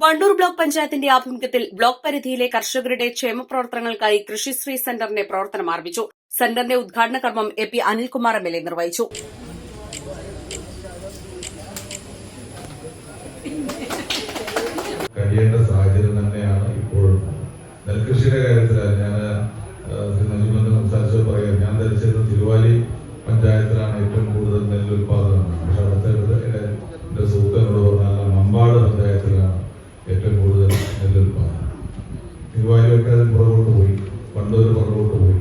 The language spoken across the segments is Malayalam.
Wandoor block പഞ്ചായത്തിന്റെ ആഭിമുഖ്യത്തിൽ ബ്ലോക്ക് പരിധിയിലെ കർഷകരുടെ ക്ഷേമ പ്രവർത്തനങ്ങൾക്കായി കൃഷിശ്രീ സെന്ററിന്റെ പ്രവർത്തനം ആരംഭിച്ചു. സെന്ററിന്റെ ഉദ്ഘാടന കർമ്മം A P Anilkumar M L A നിർവഹിച്ചു. കഴിയേണ്ട സാഹചര്യം തന്നെയാണ് ഇപ്പോൾ നെൽകൃഷിയുടെ കാര്യത്തിലാണ് ഞാൻ നജുമെന്ന് സംസാരിച്ചത് പറയാം. ഞാൻ ധരിച്ചിരുന്ന തിരുവാലി പഞ്ചായത്തിലാണ് ഏറ്റവും അതിന് പുറകോട്ട് പോയി. വണ്ടൂർ പുറകോട്ട് പോയി.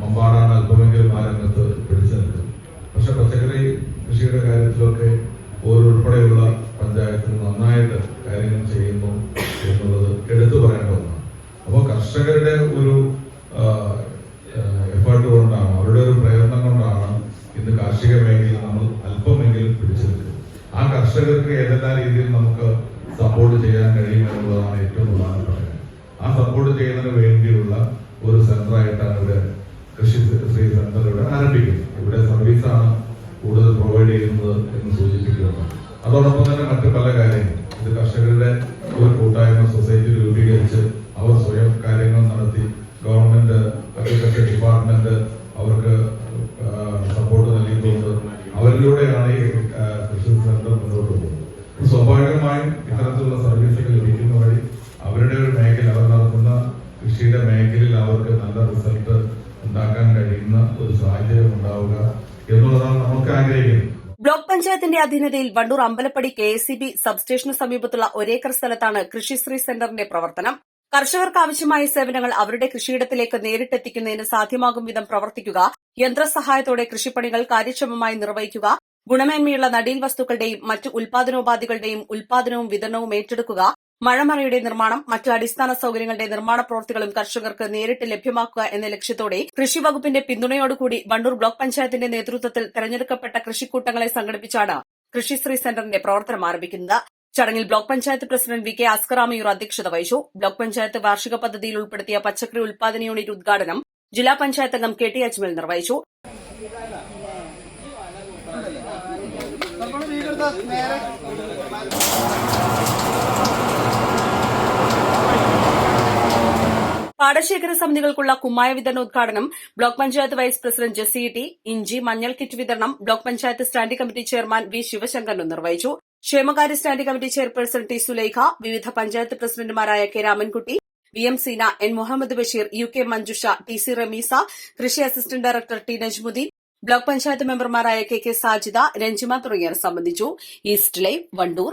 മമ്പാടാണ് അല്പമെങ്കിലും ആ രംഗത്ത് പിടിച്ചു നിൽക്കുന്നത് പക്ഷെ പച്ചക്കറി കൃഷിയുടെ കാര്യത്തിലൊക്കെ ഓരോരുൾപ്പെടെയുള്ള പഞ്ചായത്തിൽ നന്നായിട്ട് കാര്യങ്ങൾ ചെയ്യുന്നു എന്നുള്ളത് എടുത്തു പറയേണ്ട ഒന്നാണ്. അപ്പോൾ കർഷകരുടെ ഒരു എഫേർട്ട് കൊണ്ടാണ് അവരുടെ ഒരു പ്രയത്നം കൊണ്ടാണ് ഇന്ന് കാർഷിക മേഖലയിൽ നമ്മൾ അല്പമെങ്കിലും പിടിച്ചു നിൽക്കുന്നത് ആ കർഷകർക്ക് ഏതെല്ലാം രീതിയിൽ നമുക്ക് സപ്പോർട്ട് ചെയ്യാൻ കഴിയും എന്നുള്ളതാണ് ചെയ്യുന്നതിന് വേണ്ടിയുള്ള ഒരു സെന്ററായിട്ടാണ് ഇവിടെ കൃഷി ശ്രീ സെന്റർ ഇവിടെ ആരംഭിക്കുന്നത്. ഇവിടെ സർവീസാണ് കൂടുതൽ പ്രൊവൈഡ് ചെയ്യുന്നത് എന്ന് സൂചിപ്പിക്കുന്നു. അതോടൊപ്പം തന്നെ മറ്റു പല കാര്യങ്ങളും. ഇത് കർഷകരുടെ ഒരു കൂട്ടായ്മ സൊസൈറ്റി രൂപീകരിച്ച് കഴിയുന്ന ഒരു സാഹചര്യം ഉണ്ടാവുക എന്നുള്ളതാണ് നമുക്ക് ആഗ്രഹിക്കുന്നത്. ബ്ലോക്ക് പഞ്ചായത്തിന്റെ അധീനതയിൽ Wandoor Ambalappadi K S C B സബ്സ്റ്റേഷന് സമീപത്തുള്ള ഒരേക്കർ സ്ഥലത്താണ് കൃഷിശ്രീ സെന്ററിന്റെ പ്രവർത്തനം. കർഷകർക്ക് ആവശ്യമായ സേവനങ്ങൾ അവരുടെ കൃഷിയിടത്തിലേക്ക് നേരിട്ടെത്തിക്കുന്നതിന് സാധ്യമാകും വിധം പ്രവർത്തിക്കുക യന്ത്രസഹായത്തോടെ കൃഷിപ്പണികൾ കാര്യക്ഷമമായി നിർവഹിക്കുക ഗുണമേന്മയുള്ള നടീൽ വസ്തുക്കളുടെയും മറ്റ് ഉൽപാദനോപാധികളുടെയും ഉൽപാദനവും വിതരണവും ഏറ്റെടുക്കുക മഴമറയുടെ നിർമ്മാണം മറ്റു അടിസ്ഥാന സൌകര്യങ്ങളുടെ നിർമ്മാണ പ്രവൃത്തികളും കർഷകർക്ക് നേരിട്ട് ലഭ്യമാക്കുക എന്ന ലക്ഷ്യത്തോടെ കൃഷി വകുപ്പിന്റെ പിന്തുണയോടുകൂടി വണ്ടൂർ ബ്ലോക്ക് പഞ്ചായത്തിന്റെ നേതൃത്വത്തിൽ തെരഞ്ഞെടുക്കപ്പെട്ട കൃഷിക്കൂട്ടങ്ങളെ സംഘടിപ്പിച്ചാണ് കൃഷിശ്രീ സെന്ററിന്റെ പ്രവർത്തനം ആരംഭിക്കുന്നത്. ചടങ്ങിൽ block panchayat president V K അസ്കറാമയൂർ അധ്യക്ഷത വഹിച്ചു. ബ്ലോക്ക് പഞ്ചായത്ത് വാർഷിക പദ്ധതിയിൽ ഉൾപ്പെടുത്തിയ പച്ചക്കറി ഉൽപാദന യൂണിറ്റ് ഉദ്ഘാടനം ജില്ലാ പഞ്ചായത്ത് അംഗം കെ ടി അജ്മൽ നിർവഹിച്ചു. പാടശേഖര സമിതികൾക്കുള്ള കുമ്മായ വിതരണ ഉദ്ഘാടനം block panchayat vice president Jessy T ഇഞ്ചി മഞ്ഞൾ കിറ്റ് വിതരണം block panchayat standing committee chairman V Sivasankaran നിർവഹിച്ചു. ക്ഷേമകാര്യ standing committee chairperson T Sulaikha വിവിധ പഞ്ചായത്ത് പ്രസിഡന്റുമാരായ K Ramankutty V M Seena N Muhammad Basheer U K Manjusha T C Rameesa കൃഷി assistant director T Najmuddeen block panchayat മെമ്പർമാരായ കെ കെ സാജിദ രഞ്ജിമ തുടങ്ങിയവർ സംബന്ധിച്ചു. East live Wandoor.